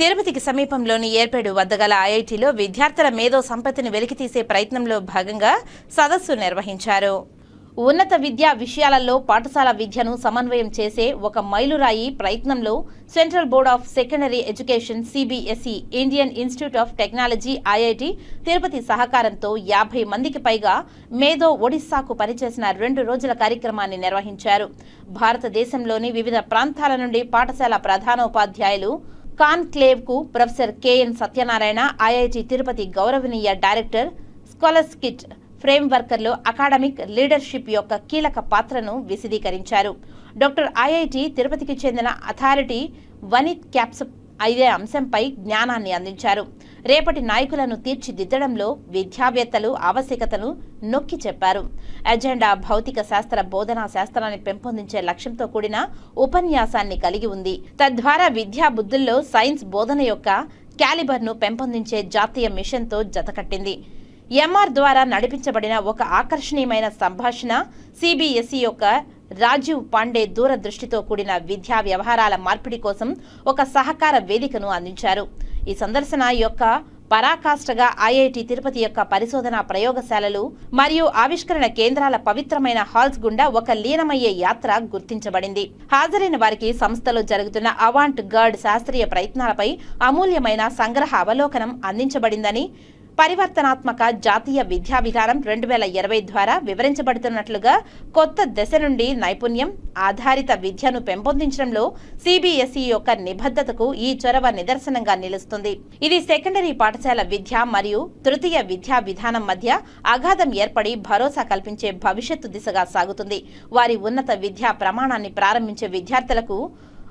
తిరుపతికి సమీపంలోని ఏర్పేడు వద్ద గల ఐఐటిలో విద్యార్థుల మేధో సంపత్తిని వెలికితీసే ప్రయత్నంలో భాగంగా సదస్సు నిర్వహించారు. ఉన్నత విద్యా విషయాలలో పాఠశాల విద్యను సమన్వయం చేసే ఒక మైలురాయి ప్రయత్నంలో central board of secondary education CBSE Indian institute of technology IIT Tirupati సహకారంతో యాభై మందికి పైగా మేధో ఒడిశాకు పనిచేసిన రెండు రోజుల కార్యక్రమాన్ని నిర్వహించారు. భారతదేశంలోని వివిధ ప్రాంతాల నుండి పాఠశాల ప్రధానోపాధ్యాయులు కాన్క్లేవ్కు professor KN Satyanarayana IIT Tirupati గౌరవనీయ డైరెక్టర్ స్కాలర్స్కిట్ ఫ్రేమ్ వర్కర్లో అకాడమిక్ లీడర్షిప్ యొక్క కీలక పాత్రను విశదీకరించారు. డాక్టర్ ఐఐటి తిరుపతికి చెందిన అథారిటీ వనిత్ క్యాప్స్ ఐదే అంశంపై జ్ఞానాన్ని అందించారు. రేపటి నాయకులను తీర్చిదిద్దడంలో విద్యావేత్తలు ఆవశ్యకతను నొక్కి చెప్పారు. ఎజెండా భౌతిక శాస్త్ర బోధనా శాస్త్రాన్ని పెంపొందించే లక్ష్యంతో కూడిన ఉపన్యాసాన్ని కలిగి ఉంది. తద్వారా విద్యా బుద్ధుల్లో సైన్స్ బోధన యొక్క క్యాలిబర్ను పెంపొందించే జాతీయ మిషన్తో జతకట్టింది ఎంఆర్ ద్వారా నడిపించబడిన ఒక ఆకర్షణీయమైన సంభాషణ సిబిఎస్ఈ యొక్క రాజీవ్ పాండే దూరదృష్టితో కూడిన విద్యా వ్యవహారాల మార్పిడి కోసం ఒక సహకార వేదికను అందించారు. ఈ సందర్శన యొక్క పరాకాష్ఠగా ఐఐటి తిరుపతి యొక్క పరిశోధన ప్రయోగశాలలు మరియు ఆవిష్కరణ కేంద్రాల పవిత్రమైన హాల్స్ గుండా ఒక లీనమయ్యే యాత్ర గుర్తించబడింది. హాజరైన వారికి సంస్థలో జరుగుతున్న అవాంట్ గర్డ్ శాస్త్రీయ ప్రయత్నాలపై అమూల్యమైన సంగ్రహ అవలోకనం అందించబడిందని పరివర్తనాత్మక జాతీయ విద్యా విధానం రెండు వేల ఇరవై ద్వారా వివరించబడుతున్నట్లుగా కొత్త దశ నుండి నైపుణ్యం ఆధారిత విద్యను పెంపొందించడంలో సిబిఎస్ఈ యొక్క నిబద్ధతకు ఈ చొరవ నిదర్శనంగా నిలుస్తుంది. ఇది సెకండరీ పాఠశాల విద్య మరియు తృతీయ విద్యా విధానం మధ్య అగాధం ఏర్పడి భరోసా కల్పించే భవిష్యత్తు దిశగా సాగుతుంది. వారి ఉన్నత విద్యా ప్రమాణాన్ని ప్రారంభించే విద్యార్థులకు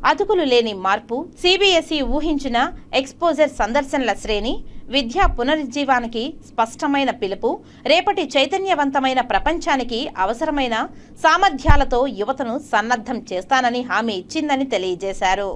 అతుకులు లేని మార్పు సిబిఎస్ఈ ఊహించిన ఎక్స్పోజర్ సందర్శనల శ్రేణి విద్యా పునరుజ్జీవానికి స్పష్టమైన పిలుపు రేపటి చైతన్యవంతమైన ప్రపంచానికి అవసరమైన సామర్థ్యాలతో యువతను సన్నద్ధం చేస్తానని హామీ ఇచ్చిందని తెలియజేశారు.